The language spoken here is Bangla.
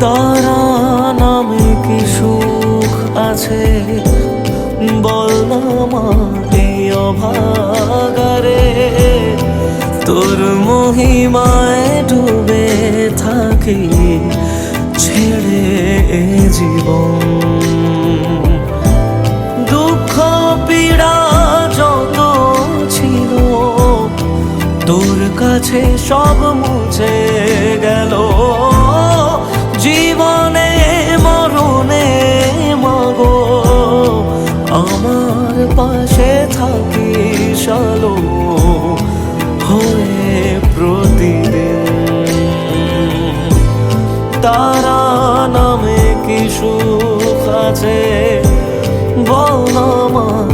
তারা নামে কি সুখ আছে? বল না অভাগারে। তোর মহিমায় ডুবে থাকি, ছেড়ে জীবন। দুঃখ, পীড়া যত ছিল, তোর কাছে সব মুছে সে থাকি সালো হয়ে প্রতিদিন। তারা নামে কিছু আছে? বল আমার